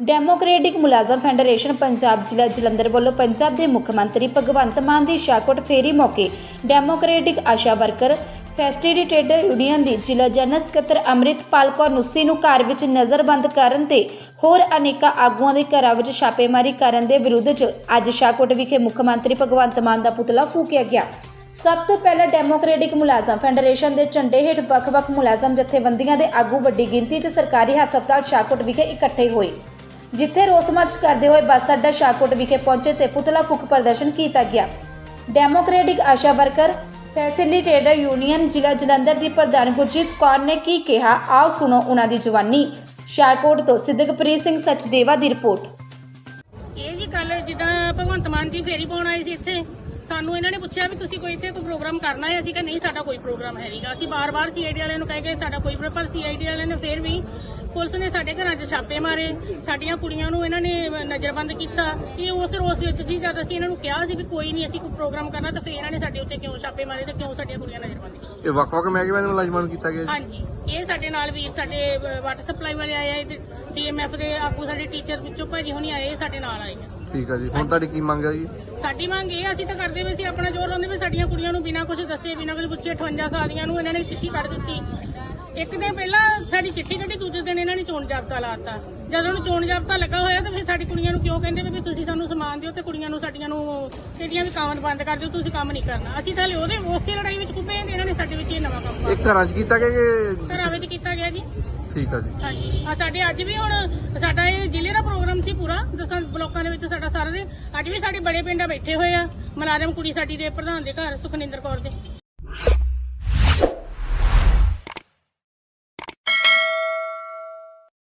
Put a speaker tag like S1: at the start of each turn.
S1: Democratic ਮੁਲਾਜ਼ਮ federation Punjab ਜ਼ਿਲ੍ਹਾ ਜਲੰਧਰ ਵੱਲੋਂ ਪੰਜਾਬ ਦੇ ਮੁੱਖ ਮੰਤਰੀ ਭਗਵੰਤ ਮਾਨ ਦੀ ਸ਼ਾਕੋਟ ਫੇਰੀ ਮੌਕੇ democratic Asha worker facilitator union ਦੀ ਜ਼ਿਲ੍ਹਾ ਜਨਰਲ ਸਕੱਤਰ ਅੰਮ੍ਰਿਤਪਾਲ ਕੌਰ ਨੁਸਤੀ ਨੂੰ ਘਰ ਵਿੱਚ ਨਜ਼ਰਬੰਦ ਕਰਨ ਤੇ ਹੋਰ ਅਨੇਕਾਂ ਆਗੂਆਂ ਦੇ ਘਰਾਂ ਵਿੱਚ ਛਾਪੇਮਾਰੀ ਕਰਨ ਦੇ ਵਿਰੁੱਧ 'ਚ ਅੱਜ ਸ਼ਾਕੋਟ ਵਿਖੇ ਮੁੱਖ ਮੰਤਰੀ ਭਗਵੰਤ ਮਾਨ ਦਾ ਪੁਤਲਾ ਫੂਕਿਆ ਗਿਆ। ਸਭ ਤੋਂ ਪਹਿਲਾਂ ਡੈਮੋਕ੍ਰੈਟਿਕ ਮੁਲਾਜ਼ਮ ਫੈਡਰੇਸ਼ਨ ਦੇ ਝੰਡੇ ਹੇਠ ਵੱਖ-ਵੱਖ ਮੁਲਾਜ਼ਮ ਜਥੇਬੰਦੀਆਂ ਦੇ ਆਗੂ ਵੱਡੀ ਗਿਣਤੀ 'ਚ ਸਰਕਾਰੀ ਹਸਪਤਾਲ ਸ਼ਾਕੋਟ ਵਿਖੇ ਇਕੱਠੇ ਹੋਏ। ਜਿੱਥੇ ਰੋਸ ਮਾਰਚ ਕਰਦੇ ਹੋਏ ਬੱਸ ਅੱਡਾ ਸ਼ਾਕੋਟ ਵਿਖੇ ਪਹੁੰਚੇ ਤੇ ਪੁਤਲਾ ਫੂਕ ਪ੍ਰਦਰਸ਼ਨ ਕੀਤਾ ਗਿਆ। Democratic Asha worker facilitator union ਜ਼ਿਲ੍ਹਾ ਜਲੰਧਰ ਦੀ ਪ੍ਰਧਾਨ ਗੁਰਜੀਤ ਕੌਰ ਨੇ ਕੀ ਕਿਹਾ, ਆਓ ਸੁਣੋ ਉਹਨਾਂ ਦੀ ਜਵਾਨੀ। ਸ਼ਾਹਕੋਟ ਤੋਂ ਸਿੱਧਕਪ੍ਰੀਤ ਸਿੰਘ ਸਚਦੇਵਾ ਦੀ ਰਿਪੋਰਟ।
S2: ਇਹ ਜੀ ਕੱਲ ਜਿੱਦਾਂ ਭਗਵੰਤ ਮਾਨ ਜੀ ਫੇਰੀ ਪਾਉਣ ਆਏ ਸੀ ਇੱਥੇ। ਸਾਨੂੰ ਇਹਨਾਂ ਨੇ ਪੁੱਛਿਆ ਵੀ ਤੁਸੀਂ ਕੋਈ ਇੱਥੇ ਕੋਈ ਪ੍ਰੋਗਰਾਮ ਕਰਨਾ ਹੈ? ਅਸੀਂ ਕਿਹਾ ਨਹੀਂ ਸਾਡਾ ਕੋਈ ਪ੍ਰੋਗਰਾਮ ਹੈ ਨਹੀਂਗਾ ਅਸੀਂ ਬਾਰ-ਬਾਰ ਸੀਆਈਡੀ ਵਾਲਿਆਂ ਨੂੰ ਕਹਿ ਕੇ ਸਾਡਾ ਕੋਈ ਪ੍ਰੋ- ਸੀਆਈਡੀ ਵਾਲਿਆਂ ਨੇ ਫੇਰ ਵੀ ਪੁਲਿਸ ਨੇ ਸਾਡੇ ਘਰਾਂ 'ਚ ਛਾਪੇ ਮਾਰੇ। ਸਾਡੀਆਂ ਕੁੜੀਆਂ ਨੂੰ ਇਹਨਾਂ ਨੇ ਨਜ਼ਰਬੰਦ ਕੀਤਾ। ਇਹ ਉਸ ਰੋਸ ਵਿੱਚ ਜੀ ਜਦ ਅਸੀਂ ਇਹਨਾਂ ਨੂੰ ਕਿਹਾ ਸੀ ਵੀ ਕੋਈ ਨਹੀਂ ਅਸੀਂ ਕੋਈ ਪ੍ਰੋਗਰਾਮ ਕਰਨਾ ਤਾਂ ਫੇਰ ਇਹਨਾਂ ਨੇ ਸਾਡੇ ਉੱਤੇ ਕਿਉਂ ਛਾਪੇ ਮਾਰੇ ਤੇ ਕਿਉਂ ਸਾਡੀਆਂ ਕੁੜੀਆਂ ਨਜ਼ਰਬੰਦ ਕੀਤੀਆਂ?
S3: ਇਹ ਵੱਖ-ਵੱਖ ਮਹਿਕਮਿਆਂ ਦੇ ਮੁਲਾਜ਼ਮਾਂ ਨੂੰ ਕੀਤਾ ਗਿਆ
S2: ਹਾਂਜੀ। ਇਹ ਸਾਡੇ ਨਾਲ ਵੀਰ ਸਾਡੇ ਵਾਟਰ ਸਪਲਾਈ ਵਾਲੇ ਆਏ ਆ ਡੀਐਮਐਫ ਦੇ ਆਗੂ ਸਾਡੇ ਟੀਚਰ ਵਿੱਚੋਂ ਭਾਜੀ ਹੁਣੀ ਆਏ ਸਾਡੇ ਨਾਲ ਆਏ। ਆ
S3: ਠੀਕ ਆ ਜੀ। ਹੁਣ ਤੁਹਾਡੀ ਕੀ ਮੰਗ ਹੈ ਜੀ?
S2: ਸਾਡੀ ਮੰਗ ਇਹ ਆ, ਅਸੀਂ ਤਾਂ ਕਰਦੇ ਵੀ ਸੀ ਆਪਣਾ ਜ਼ੋਰ ਲਾਉਂਦੇ ਵੀ ਸਾਡੀਆਂ ਕੁੜੀਆਂ ਨੂੰ ਬਿਨਾਂ ਕੁਝ ਦੱਸੇ ਬਿਨਾਂ ਕੁਝ ਪੁੱਛੇ 58 ਸਾਲ ਦੀਆਂ ਨੂੰ ਇਹਨਾਂ ਨੇ ਚਿੱਠੀ ਕੱਢ ਦਿੱਤੀ। ਇੱਕ ਦਿਨ ਪਹਿਲਾਂ ਸਾਡੀ ਚਿੱਠੀ ਕੱਢੀ ਦੂਜੇ ਦਿਨ ਇਹਨਾਂ ਨੇ ਚੋਣ ਜਾਬਤਾ ਲਾਤਾ ਜਦੋਂ ਨੂੰ ਚੋਣ ਜਾਬਤਾ ਲੱਗਾ ਹੋਇਆ ਤਾਂ ਫਿਰ ਸਾਡੀ ਕੁੜੀਆਂ ਨੂੰ ਕਿਉਂ ਕਹਿੰਦੇ ਵੀ ਵੀ ਤੁਸੀਂ ਸਾਨੂੰ ਸਮਾਨ ਦਿਓ ਤੇ ਕੁੜੀਆਂ ਨੂੰ ਸਾਡੀਆਂ ਨੂੰ ਕਿਹੜੀਆਂ ਵੀ ਕੰਮ ਬੰਦ ਕਰ ਦਿਓ ਤੁਸੀਂ ਕੰਮ ਨਹੀਂ ਕਰਨਾ। ਅਸੀਂ ਤਾਂ ਹਲੇ ਉਹਦੇ ਉਸੇ ਲੜਾਈ ਵਿੱਚ ਕੁੱਪੇ ਇਹਨਾਂ ਨੇ ਸਾਡੇ ਵਿੱਚ ਇਹ ਨਵਾਂ ਕੰਮ
S3: ਇਹ
S2: ਪਾਤਾ।
S3: ਘਰਾਂ 'ਚ ਕੀਤਾ ਗਿਆ ਕਿ
S2: ਘਰਾਂ ਵਿੱਚ ਕੀਤਾ ਗਿਆ ਜੀ।
S3: ਠੀਕ ਆ ਜੀ।
S2: ਹਾਂਜੀ। ਆ ਸਾਡੇ ਅੱਜ ਵੀ ਹੁਣ ਸਾਡਾ ਇਹ ਜ਼ਿਲ੍ਹੇ ਦਾ ਪ੍ਰੋਗਰਾਮ ਸੀ ਪੂਰਾ, ਦਸਾਂ ਬਲੋਕਾਂ ਦੇ ਵਿੱਚ ਸਾਡਾ ਸਾਰਾ ਦੇ। ਅੱਜ ਵੀ ਸਾਡੇ ਬੜੇ ਪਿੰਡਾਂ ਬੈਠੇ ਹੋਏ ਆ। ਮਲਾਰਮ ਕੁੜੀ ਸਾਡੀ ਦੇ ਪ੍ਰਧਾਨ ਦੇ ਘਰ, ਸੁਖਨਿੰਦਰ ਕੌਰ ਦੇ।